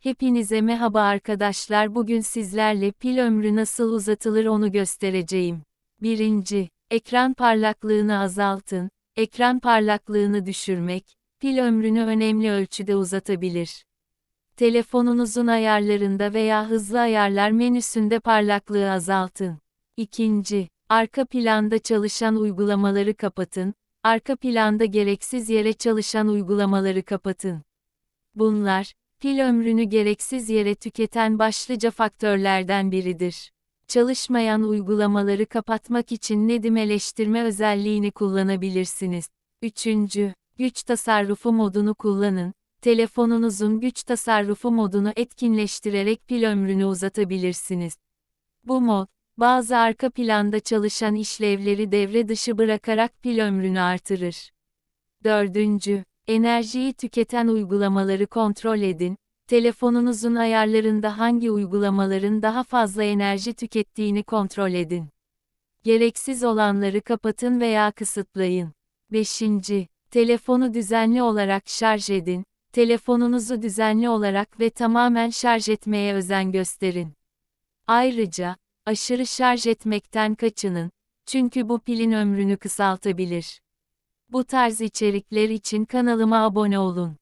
Hepinize merhaba arkadaşlar bugün sizlerle pil ömrü nasıl uzatılır onu göstereceğim. 1. Ekran parlaklığını azaltın. Ekran parlaklığını düşürmek, pil ömrünü önemli ölçüde uzatabilir. Telefonunuzun ayarlarında veya hızlı ayarlar menüsünde parlaklığı azaltın. 2. Arka planda çalışan uygulamaları kapatın. Arka planda gereksiz yere çalışan uygulamaları kapatın. Bunlar, pil ömrünü gereksiz yere tüketen başlıca faktörlerden biridir. Çalışmayan uygulamaları kapatmak için nedimeleştirme özelliğini kullanabilirsiniz. 3. Güç tasarrufu modunu kullanın. Telefonunuzun güç tasarrufu modunu etkinleştirerek pil ömrünü uzatabilirsiniz. Bu mod, bazı arka planda çalışan işlevleri devre dışı bırakarak pil ömrünü artırır. 4. Enerjiyi tüketen uygulamaları kontrol edin. Telefonunuzun ayarlarında hangi uygulamaların daha fazla enerji tükettiğini kontrol edin. Gereksiz olanları kapatın veya kısıtlayın. 5. Telefonu düzenli olarak şarj edin. Telefonunuzu düzenli olarak ve tamamen şarj etmeye özen gösterin. Ayrıca, aşırı şarj etmekten kaçının, çünkü bu pilin ömrünü kısaltabilir. Bu tarz içerikler için kanalıma abone olun.